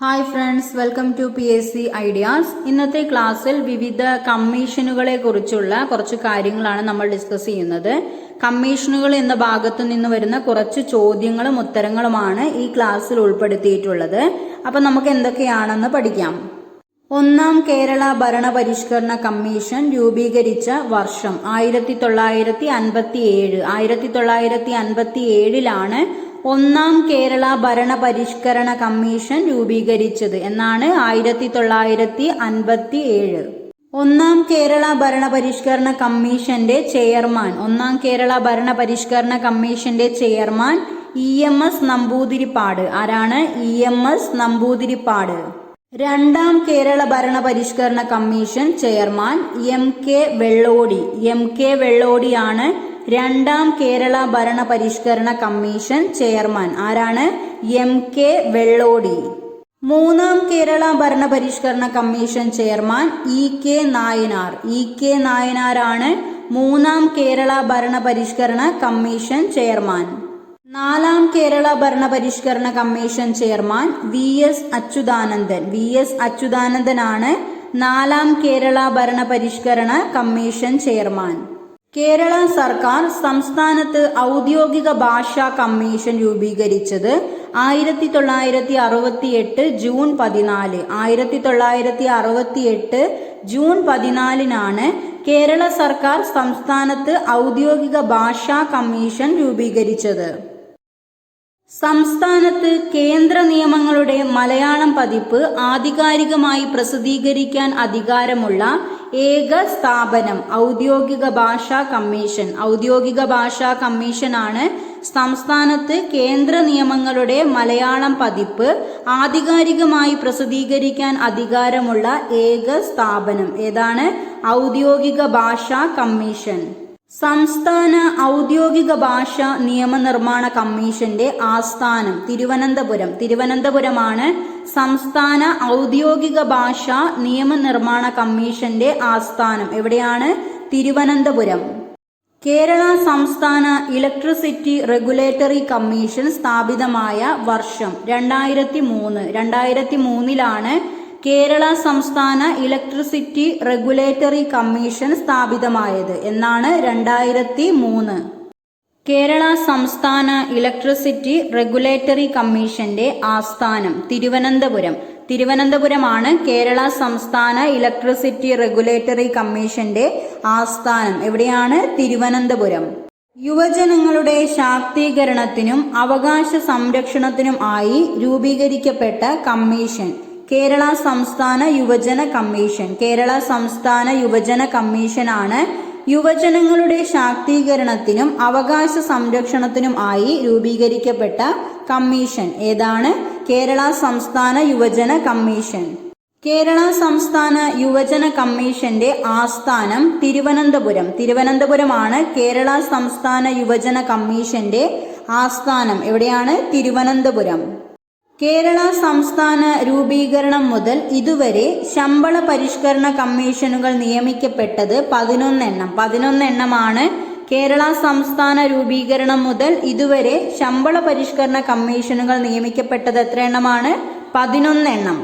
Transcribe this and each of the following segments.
Hi friends welcome to P S C ideas ഇന്നത്തെ ക്ലാസ്സിൽ വിവിധ കമ്മീഷനുകളെ കുറിച്ചുള്ള കുറച്ച് കാര്യങ്ങളാണ് നമ്മൾ ഡിസ്കസ് ചെയ്യുന്നത്. കമ്മീഷനുകൾ എന്ന ഭാഗത്തു നിന്ന് വരുന്ന കുറച്ച് ചോദ്യങ്ങളും ഉത്തരങ്ങളുമാണ് ഈ ക്ലാസ്സിൽ ഉൾപ്പെടുത്തിയിട്ടുള്ളത്. അപ്പം നമുക്ക് എന്തൊക്കെയാണെന്ന് പഠിക്കാം. ഒന്നാം കേരള ഭരണ പരിഷ്കരണ കമ്മീഷൻ രൂപീകരിച്ച വർഷം ആയിരത്തി തൊള്ളായിരത്തി അൻപത്തി ഏഴ്. ആയിരത്തി തൊള്ളായിരത്തി അൻപത്തി ഏഴിലാണ് ഒന്നാം കേരള ഭരണ പരിഷ്കരണ കമ്മീഷൻ രൂപീകരിച്ചത് എന്നാണ് ആയിരത്തി തൊള്ളായിരത്തി അൻപത്തി ഏഴ് ഒന്നാം കേരള ഭരണ പരിഷ്കരണ കമ്മീഷന്റെ ചെയർമാൻ ഒന്നാം കേരള ഭരണ പരിഷ്കരണ കമ്മീഷന്റെ chairman E M S Namboodiripad. ആരാണ് ഇ എം എസ് നമ്പൂതിരിപ്പാട്? രണ്ടാം കേരള ഭരണ പരിഷ്കരണ commission chairman M K Vellodi. M K വെള്ളോടിയാണ് രണ്ടാം കേരള ഭരണ പരിഷ്കരണ കമ്മീഷൻ ചെയർമാൻ ആരാണ്? M K Vellodi. മൂന്നാം കേരള ഭരണ പരിഷ്കരണ commission chairman E K Nayanar. E K നായനാരാണ്? മൂന്നാം കേരള ഭരണ പരിഷ്കരണ കമ്മീഷൻ ചെയർമാൻ. നാലാം കേരള ഭരണ പരിഷ്കരണ commission chairman V S Achuthanandan. V S അച്യുതാനന്ദനാണ് നാലാം കേരള ഭരണ പരിഷ്കരണ കമ്മീഷൻ ചെയർമാൻ. കേരള സർക്കാർ സംസ്ഥാനത്ത് ഔദ്യോഗിക ഭാഷാ കമ്മീഷൻ രൂപീകരിച്ചത് ആയിരത്തി തൊള്ളായിരത്തി അറുപത്തി എട്ട് ജൂൺ പതിനാല്. ആയിരത്തി തൊള്ളായിരത്തി അറുപത്തി എട്ട് ജൂൺ പതിനാലിനാണ് കേരള സർക്കാർ സംസ്ഥാനത്ത് ഔദ്യോഗിക ഭാഷാ കമ്മീഷൻ രൂപീകരിച്ചത്. സംസ്ഥാനത്ത് കേന്ദ്ര നിയമങ്ങളുടെ മലയാളം പതിപ്പ് ആധികാരികമായി പ്രസിദ്ധീകരിക്കാൻ അധികാരമുള്ള ഏക സ്ഥാപനം ഔദ്യോഗിക ഭാഷാ കമ്മീഷൻ. ഔദ്യോഗിക ഭാഷാ കമ്മീഷനാണ് സംസ്ഥാനത്ത് കേന്ദ്ര നിയമങ്ങളുടെ മലയാളം പതിപ്പ് ആധികാരികമായി പ്രസിദ്ധീകരിക്കാൻ അധികാരമുള്ള ഏക സ്ഥാപനം ഏതാണ്? ഔദ്യോഗിക ഭാഷാ കമ്മീഷൻ. സംസ്ഥാന ഔദ്യോഗിക ഭാഷ നിയമനിർമ്മാണ കമ്മീഷന്റെ ആസ്ഥാനം തിരുവനന്തപുരം. തിരുവനന്തപുരമാണ് സംസ്ഥാന ഔദ്യോഗിക ഭാഷ നിയമനിർമ്മാണ കമ്മീഷന്റെ ആസ്ഥാനം. എവിടെയാണ്? തിരുവനന്തപുരം. കേരള സംസ്ഥാന ഇലക്ട്രിസിറ്റി റെഗുലേറ്ററി കമ്മീഷൻ സ്ഥാപിതമായ വർഷം രണ്ടായിരത്തി മൂന്ന്. രണ്ടായിരത്തി മൂന്നിലാണ് കേരള സംസ്ഥാന ഇലക്ട്രിസിറ്റി റെഗുലേറ്ററി കമ്മീഷൻ സ്ഥാപിതമായത് എന്നാണ് രണ്ടായിരത്തി മൂന്ന്. കേരള സംസ്ഥാന ഇലക്ട്രിസിറ്റി റെഗുലേറ്ററി കമ്മീഷന്റെ ആസ്ഥാനം തിരുവനന്തപുരം. തിരുവനന്തപുരമാണ് കേരള സംസ്ഥാന ഇലക്ട്രിസിറ്റി റെഗുലേറ്ററി കമ്മീഷന്റെ ആസ്ഥാനം. എവിടെയാണ്? തിരുവനന്തപുരം. യുവജനങ്ങളുടെ ശാക്തീകരണത്തിനും അവകാശ സംരക്ഷണത്തിനും ആയി രൂപീകരിക്കപ്പെട്ട കമ്മീഷൻ. കേരള സംസ്ഥാന യുവജന കമ്മീഷൻ. കേരള സംസ്ഥാന യുവജന കമ്മീഷനാണ്. യുവജനങ്ങളുടെ ശാക്തീകരണത്തിനും അവകാശ സംരക്ഷണത്തിനും ആയി രൂപീകരിക്കപ്പെട്ട കമ്മീഷൻ. ഏതാണ്? കേരള സംസ്ഥാന യുവജന കമ്മീഷൻ. കേരള സംസ്ഥാന യുവജന കമ്മീഷന്റെ ആസ്ഥാനം തിരുവനന്തപുരം. തിരുവനന്തപുരമാണ് കേരള സംസ്ഥാന യുവജന കമ്മീഷന്റെ ആസ്ഥാനം. എവിടെയാണ്? തിരുവനന്തപുരം. കേരള സംസ്ഥാന രൂപീകരണം മുതൽ ഇതുവരെ ശമ്പള പരിഷ്കരണ കമ്മീഷനുകൾ നിയമിക്കപ്പെട്ടത് പതിനൊന്നെണ്ണം. പതിനൊന്നെണ്ണമാണ് കേരള സംസ്ഥാന രൂപീകരണം മുതൽ ഇതുവരെ ശമ്പള പരിഷ്കരണ കമ്മീഷനുകൾ നിയമിക്കപ്പെട്ടത് എത്ര എണ്ണമാണ് പതിനൊന്നെണ്ണം.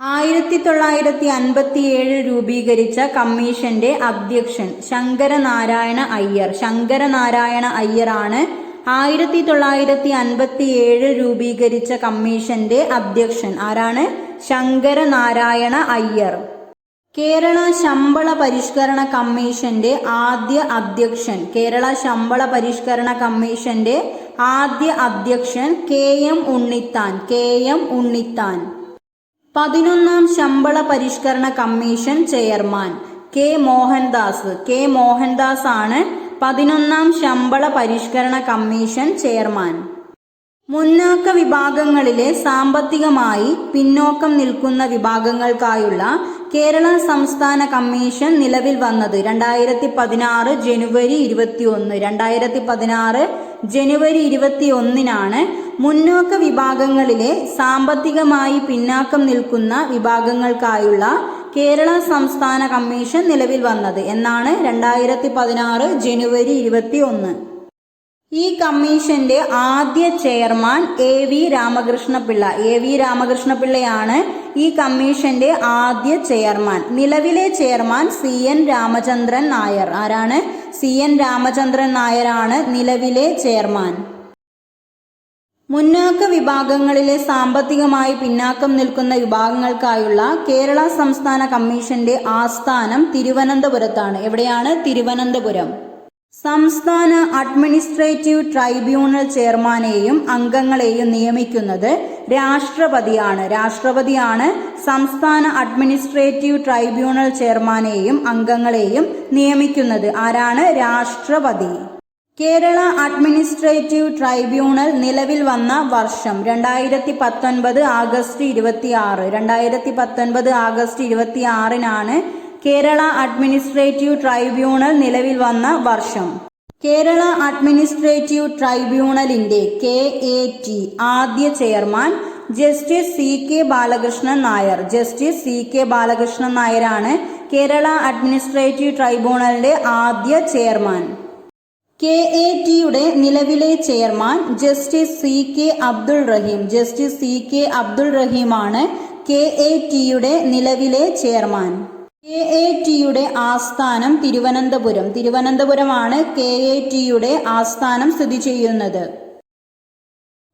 ആയിരത്തി തൊള്ളായിരത്തി അൻപത്തി രൂപീകരിച്ച കമ്മീഷന്റെ അധ്യക്ഷൻ ശങ്കരനാരായണ അയ്യർ. ശങ്കരനാരായണ അയ്യറാണ് ആയിരത്തി തൊള്ളായിരത്തി അൻപത്തി ഏഴ് രൂപീകരിച്ച കമ്മീഷന്റെ അധ്യക്ഷൻ ആരാണ്? ശങ്കരനാരായണ അയ്യർ. കേരള ശമ്പള പരിഷ്കരണ കമ്മീഷന്റെ ആദ്യ അധ്യക്ഷൻ കേരള ശമ്പള പരിഷ്കരണ കമ്മീഷന്റെ ആദ്യ അധ്യക്ഷൻ K M Unnithan K M Unnithan. പതിനൊന്നാം ശമ്പള പരിഷ്കരണ commission chairman K Mohandas. K Mohandas ആണ് പതിനൊന്നാം ശമ്പള പരിഷ്കരണ കമ്മീഷൻ ചെയർമാൻ. മുന്നാക്ക വിഭാഗങ്ങളിലെ സാമ്പത്തികമായി പിന്നോക്കം നിൽക്കുന്ന വിഭാഗങ്ങൾക്കായുള്ള കേരള സംസ്ഥാന കമ്മീഷൻ നിലവിൽ വന്നത് രണ്ടായിരത്തി പതിനാറ് ജനുവരി ഇരുപത്തിയൊന്ന് രണ്ടായിരത്തി പതിനാറ് ജനുവരി ഇരുപത്തി ഒന്നിനാണ് മുന്നോക്ക വിഭാഗങ്ങളിലെ സാമ്പത്തികമായി പിന്നാക്കം നിൽക്കുന്ന വിഭാഗങ്ങൾക്കായുള്ള കേരള സംസ്ഥാന കമ്മീഷൻ നിലവിൽ വന്നത് എന്നാണ് രണ്ടായിരത്തി പതിനാറ് ജനുവരി ഇരുപത്തി ഒന്ന് ഈ കമ്മീഷന്റെ ആദ്യ chairman A V Ramakrishna Pillai. A V രാമകൃഷ്ണപിള്ളയാണ് ഈ കമ്മീഷന്റെ ആദ്യ ചെയർമാൻ. നിലവിലെ chairman C N Ramachandran Nair. ആരാണ്? സി എൻ രാമചന്ദ്രൻ നായരാണ് നിലവിലെ ചെയർമാൻ. മുന്നാക്ക വിഭാഗങ്ങളിലെ സാമ്പത്തികമായി പിന്നാക്കം നിൽക്കുന്ന വിഭാഗങ്ങൾക്കായുള്ള കേരള സംസ്ഥാന കമ്മീഷന്റെ ആസ്ഥാനം തിരുവനന്തപുരത്താണ്. എവിടെയാണ്? തിരുവനന്തപുരം. സംസ്ഥാന അഡ്മിനിസ്ട്രേറ്റീവ് ട്രൈബ്യൂണൽ ചെയർമാനെയും അംഗങ്ങളെയും നിയമിക്കുന്നത് രാഷ്ട്രപതിയാണ്. രാഷ്ട്രപതിയാണ് സംസ്ഥാന അഡ്മിനിസ്ട്രേറ്റീവ് ട്രൈബ്യൂണൽ ചെയർമാനെയും അംഗങ്ങളെയും നിയമിക്കുന്നത്. ആരാണ്? രാഷ്ട്രപതി. കേരള അഡ്മിനിസ്ട്രേറ്റീവ് ട്രൈബ്യൂണൽ നിലവിൽ വന്ന വർഷം രണ്ടായിരത്തി പത്തൊൻപത് ആഗസ്റ്റ് ഇരുപത്തി ആറ് രണ്ടായിരത്തി പത്തൊൻപത് ആഗസ്റ്റ് ഇരുപത്തി ആറിനാണ് കേരള അഡ്മിനിസ്ട്രേറ്റീവ് ട്രൈബ്യൂണൽ നിലവിൽ വന്ന വർഷം. കേരള അഡ്മിനിസ്ട്രേറ്റീവ് ട്രൈബ്യൂണലിന്റെ കെ എ ടി ആദ്യ chairman justice C K Balakrishnan Nair. Justice C K Balakrishnan നായരാണ് കേരള അഡ്മിനിസ്ട്രേറ്റീവ് ട്രൈബ്യൂണലിന്റെ ആദ്യ ചെയർമാൻ. കെ എ ടിയുടെ നിലവിലെ chairman justice C K Abdul Rahim. Justice C K Abdul റഹീമാണ് K A ടിയുടെ നിലവിലെ ചെയർമാൻ. കെ എ ടിയുടെ ആസ്ഥാനം Thiruvananthapuram. തിരുവനന്തപുരമാണ് K A ടിയുടെ ആസ്ഥാനം സ്ഥിതി ചെയ്യുന്നത്.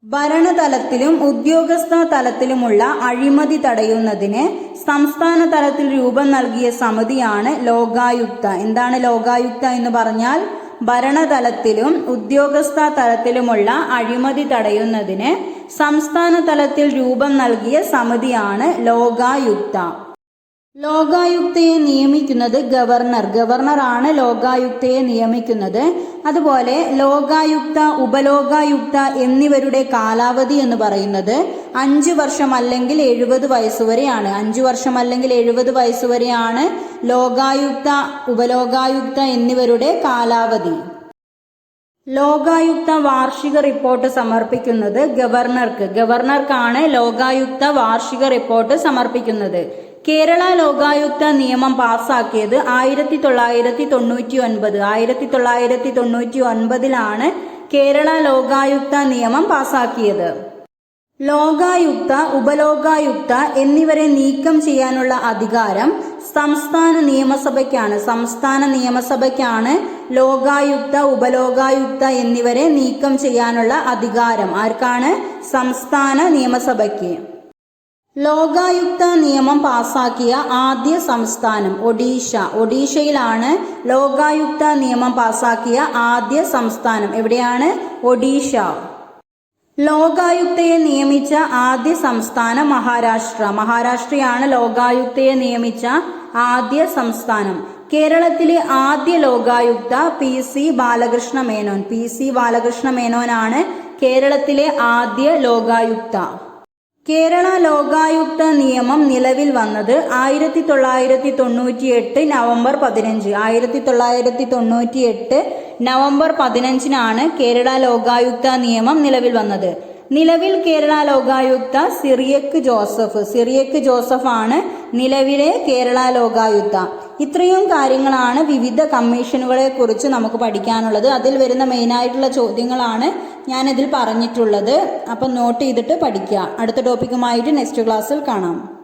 ഭരണതലത്തിലും ഉദ്യോഗസ്ഥ തലത്തിലുമുള്ള അഴിമതി തടയുന്നതിന് സംസ്ഥാന തലത്തിൽ രൂപം നൽകിയ സമിതിയാണ് ലോകായുക്ത. എന്താണ് ലോകായുക്ത എന്ന് പറഞ്ഞാൽ ഭരണതലത്തിലും ഉദ്യോഗസ്ഥ തലത്തിലുമുള്ള അഴിമതി തടയുന്നതിന് സംസ്ഥാന തലത്തിൽ രൂപം നൽകിയ സമിതിയാണ് ലോകായുക്ത. ലോകായുക്തയെ നിയമിക്കുന്നത് ഗവർണർ. ഗവർണറാണ് ലോകായുക്തയെ നിയമിക്കുന്നത്. അതുപോലെ ലോകായുക്ത ഉപലോകായുക്ത എന്നിവരുടെ കാലാവധി എന്ന് പറയുന്നത് അഞ്ച് വർഷം അല്ലെങ്കിൽ എഴുപത് വയസ്സുവരെയാണ്. അഞ്ച് വർഷം അല്ലെങ്കിൽ എഴുപത് വയസ്സുവരെയാണ് ലോകായുക്ത ഉപലോകായുക്ത എന്നിവരുടെ കാലാവധി. ലോകായുക്ത വാർഷിക റിപ്പോർട്ട് സമർപ്പിക്കുന്നത് ഗവർണർക്ക്. ഗവർണർക്കാണ് ലോകായുക്ത വാർഷിക റിപ്പോർട്ട് സമർപ്പിക്കുന്നത്. കേരള ലോകായുക്ത നിയമം പാസാക്കിയത് ആയിരത്തി തൊള്ളായിരത്തി തൊണ്ണൂറ്റി ഒൻപത് ആയിരത്തി തൊള്ളായിരത്തി തൊണ്ണൂറ്റി ഒൻപതിലാണ് കേരള ലോകായുക്ത നിയമം പാസാക്കിയത്. ലോകായുക്ത ഉപലോകായുക്ത എന്നിവരെ നീക്കം ചെയ്യാനുള്ള അധികാരം സംസ്ഥാന നിയമസഭയ്ക്കാണ്. സംസ്ഥാന നിയമസഭയ്ക്കാണ് ലോകായുക്ത ഉപലോകായുക്ത എന്നിവരെ നീക്കം ചെയ്യാനുള്ള അധികാരം. ആർക്കാണ്? സംസ്ഥാന നിയമസഭയ്ക്ക്. ലോകായുക്ത നിയമം പാസാക്കിയ ആദ്യ സംസ്ഥാനം ഒഡീഷ. ഒഡീഷയിലാണ് ലോകായുക്ത നിയമം പാസാക്കിയ ആദ്യ സംസ്ഥാനം. എവിടെയാണ്? ഒഡീഷ. ലോകായുക്തയെ നിയമിച്ച ആദ്യ സംസ്ഥാനം മഹാരാഷ്ട്ര. മഹാരാഷ്ട്രയാണ് ലോകായുക്തയെ നിയമിച്ച ആദ്യ സംസ്ഥാനം. കേരളത്തിലെ ആദ്യ Lokayukta P C Balakrishna Menon. P C Balakrishna മേനോനാണ് കേരളത്തിലെ ആദ്യ ലോകായുക്ത. കേരള ലോകായുക്ത നിയമം നിലവിൽ വന്നത് ആയിരത്തി തൊള്ളായിരത്തി തൊണ്ണൂറ്റി എട്ട് നവംബർ പതിനഞ്ച്. ആയിരത്തി തൊള്ളായിരത്തി തൊണ്ണൂറ്റി എട്ട് നവംബർ പതിനഞ്ചിനാണ് കേരള ലോകായുക്ത നിയമം നിലവിൽ വന്നത്. നിലവിൽ കേരള ലോകായുക്ത സിറിയക്ക് ജോസഫ്. സിറിയക്ക് ആണ് നിലവിലെ കേരള ലോകായുക്ത. ഇത്രയും കാര്യങ്ങളാണ് വിവിധ കമ്മീഷനുകളെ കുറിച്ച് നമുക്ക് പഠിക്കാനുള്ളത്. അതിൽ വരുന്ന മെയിനായിട്ടുള്ള ചോദ്യങ്ങളാണ് ഞാനിതിൽ പറഞ്ഞിട്ടുള്ളത്. അപ്പം നോട്ട് ചെയ്തിട്ട് പഠിക്കുക. അടുത്ത ടോപ്പിക്കുമായിട്ട് നെക്സ്റ്റ് ക്ലാസ്സിൽ കാണാം.